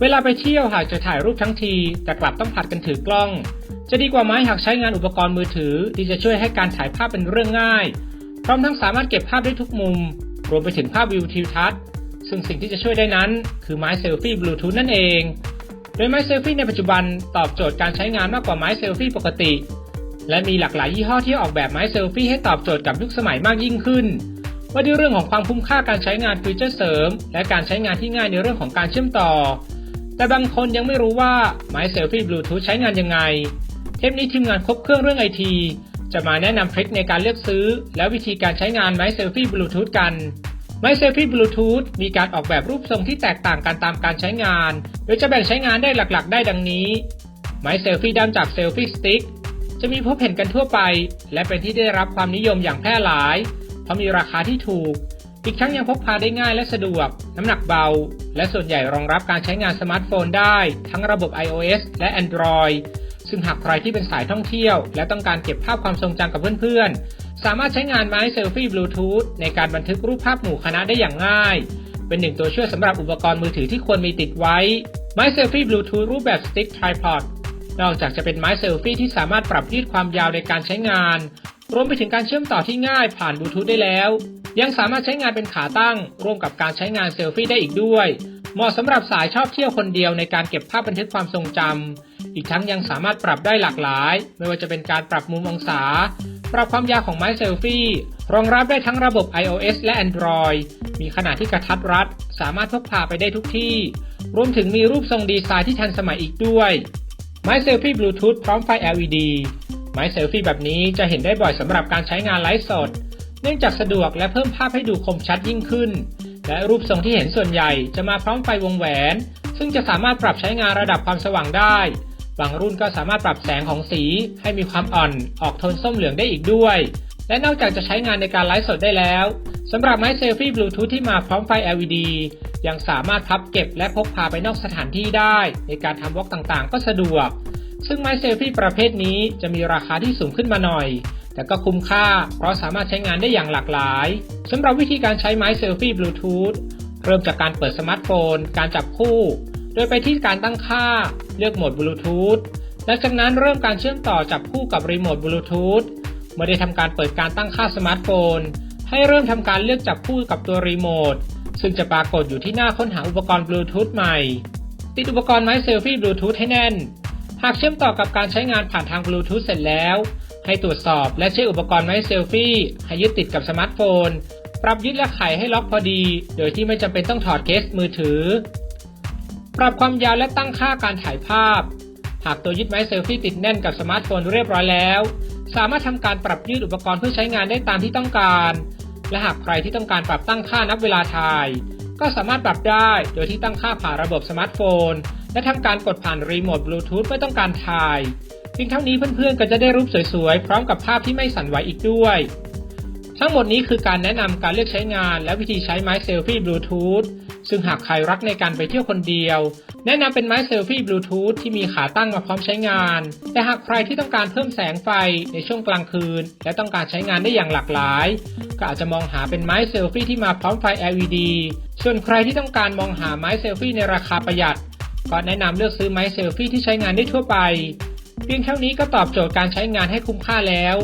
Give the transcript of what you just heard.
เวลาไปเที่ยวหากจะถ่ายรูปทั้งที แต่กลับต้องผัดกันถือกล้อง จะดีกว่าไหมหากใช้งานอุปกรณ์มือถือ ที่จะช่วยให้การถ่ายภาพเป็นเรื่องง่าย พร้อมทั้งสามารถเก็บภาพได้ทุกมุม รวมไปถึงภาพวิวทิวทัศน์ ซึ่งสิ่งที่จะช่วยได้นั้น คือไม้เซลฟี่บลูทูธนั่นเอง โดยไม้เซลฟี่ในปัจจุบันตอบโจทย์การใช้งานมากกว่าไม้เซลฟี่ปกติ และมีหลากหลายยี่ห้อที่ออกแบบไม้เซลฟี่ให้ตอบโจทย์กับยุคสมัยมากยิ่งขึ้น ว่าด้วยเรื่องของความคุ้มค่าการใช้งานฟีเจอร์เสริม และการใช้งานที่ง่ายในเรื่องของการเชื่อมต่อ แต่บางคนยังไม่รู้ว่าไม้เซลฟี่บลูทูธใช้งานยังไง เทปนี้ทีมงานครบเครื่องเรื่องไอทีจะมาแนะนำทริคในการเลือกซื้อ และวิธีการใช้งานไม้เซลฟี่บลูทูธกัน ไม้เซลฟี่บลูทูธมีการออกแบบรูปทรงที่แตกต่างกันตามการใช้งาน โดยจะแบ่งใช้งานได้หลักๆ ได้ดังนี้ ไม้เซลฟี่ด้ามจับเซลฟี่สติ๊กจะมีพบเห็นกันทั่วไป และเป็นที่ได้รับความนิยมอย่างแพร่หลาย เพราะมีราคาที่ถูก อีกทั้งยังพกพาได้ง่ายและสะดวก น้ำหนักเบา และส่วนใหญ่รองรับการใช้งานสมาร์ทโฟนได้ ทั้งระบบ iOS และ Android ซึ่งหากใครที่เป็นสายท่องเที่ยว และต้องการเก็บภาพความทรงจำกับเพื่อนๆ สามารถใช้งานไม้เซลฟี่บลูทูธในการบันทึกรูปภาพหมู่คณะได้อย่างง่าย เป็นหนึ่งตัวช่วยสำหรับอุปกรณ์มือถือที่ควรมีติดไว้ ไม้เซลฟี่บลูทูธรูปแบบสติ๊กทริพอดนอกจากจะเป็นไม้เซลฟี่ที่สามารถปรับยืดความยาวในการใช้งาน รวมไปถึงการเชื่อมต่อที่ง่ายผ่านบลูทูธได้แล้ว ยังสามารถใช้งานเป็นขาตั้ง ร่วมกับการใช้งานเซลฟี่ได้อีกด้วย เหมาะสำหรับสายชอบเที่ยวคนเดียวในการเก็บภาพบันทึกความทรงจำอีกทั้งยังสามารถปรับได้หลากหลาย ไม่ว่าจะเป็นการปรับมุมองศา ปรับความยาวของไม้เซลฟี่ รองรับได้ทั้งระบบ iOS และ Android มีขนาดที่กระทัดรัด สามารถพกพาไปได้ทุกที่ รวมถึงมีรูปทรงดีไซน์ที่ทันสมัยอีกด้วย ไม้เซลฟี่บลูทูธพร้อมไฟ LED ไม้เซลฟี่แบบนี้จะเห็นได้บ่อยสำหรับการใช้งานไลฟ์สด เนื่องจากสะดวกและเพิ่มภาพให้ดูคมชัดยิ่งขึ้น และรูปทรงที่เห็นส่วนใหญ่จะมาพร้อมไฟวงแหวน ซึ่งจะสามารถปรับใช้งานระดับความสว่างได้ บางรุ่นก็สามารถปรับแสงของสีให้มีความอ่อน ออกโทนส้มเหลืองได้อีกด้วย และนอกจากจะใช้งานในการไลฟ์สดได้แล้วสำหรับไม้เซลฟี่บลูทูธที่มาพร้อมไฟ LED ยังสามารถพับเก็บและพกพาไปนอกสถานที่ได้ ในการทำวอล์กต่างๆ ก็สะดวก ซึ่งไม้เซลฟี่ประเภทนี้จะมีราคาที่สูงขึ้นมาหน่อย แต่ก็คุ้มค่า เพราะสามารถใช้งานได้อย่างหลากหลายสำหรับวิธีการใช้ไม้เซลฟี่บลูทูธเริ่มจากการเปิดสมาร์ทโฟน การจับคู่ โดยไปที่การตั้งค่า เลือกโหมดบลูทูธหลังจากนั้นเริ่มการเชื่อมต่อจับคู่กับรีโมทบลูทูธเมื่อได้ทำการเปิดการตั้งค่าสมาร์ทโฟน ให้เริ่มทำการเลือกจับคู่กับตัวรีโมทซึ่งจะปรากฏอยู่ที่หน้าค้นหาอุปกรณ์บลูทูธใหม่ ติดอุปกรณ์ไม้เซลฟี่บลูทูธให้แน่น หากเชื่อมต่อกับการใช้งานผ่านทางบลูทูธเสร็จแล้ว ให้ตรวจสอบและเช็คอุปกรณ์ไม้เซลฟี่ให้ยึดติดกับสมาร์ทโฟน ปรับยึดและไขให้ล็อกพอดี โดยที่ไม่จำเป็นต้องถอดเคสมือถือ ปรับความยาวและตั้งค่าการถ่ายภาพ หากตัวยึดไม้เซลฟี่ติดแน่นกับสมาร์ทโฟนเรียบร้อยแล้ว สามารถทำการปรับยืดอุปกรณ์เพื่อใช้งานได้ตามที่ต้องการ และหากใครที่ต้องการปรับตั้งค่านับเวลาถ่าย ก็สามารถปรับได้โดยที่ตั้งค่าผ่านระบบสมาร์ทโฟน และทำการกดผ่านรีโมทบลูทูธเมื่อต้องการถ่ายเพียงเท่านี้เพื่อนๆ ก็จะได้รูปสวยๆ พร้อมกับภาพที่ไม่สั่นไหวอีกด้วย ทั้งหมดนี้คือการแนะนำการเลือกใช้งาน และวิธีใช้ไม้เซลฟี่บลูทูธซึ่งหากใครรักในการไปเที่ยวคนเดียว แนะนำเป็นไม้เซลฟี่บลูทูธที่มีขาตั้งมาพร้อมใช้งาน แต่หากใครที่ต้องการเพิ่มแสงไฟในช่วงกลางคืน และต้องการใช้งานได้อย่างหลากหลาย ก็อาจจะมองหาเป็นไม้เซลฟี่ที่มาพร้อมไฟ LED ส่วนใครที่ต้องการมองหาไม้เซลฟี่ในราคาประหยัด ก็แนะนำเลือกซื้อไม้เซลฟี่ที่ใช้งานได้ทั่วไป เพียงเท่านี้ก็ตอบโจทย์การใช้งานให้คุ้มค่าแล้ว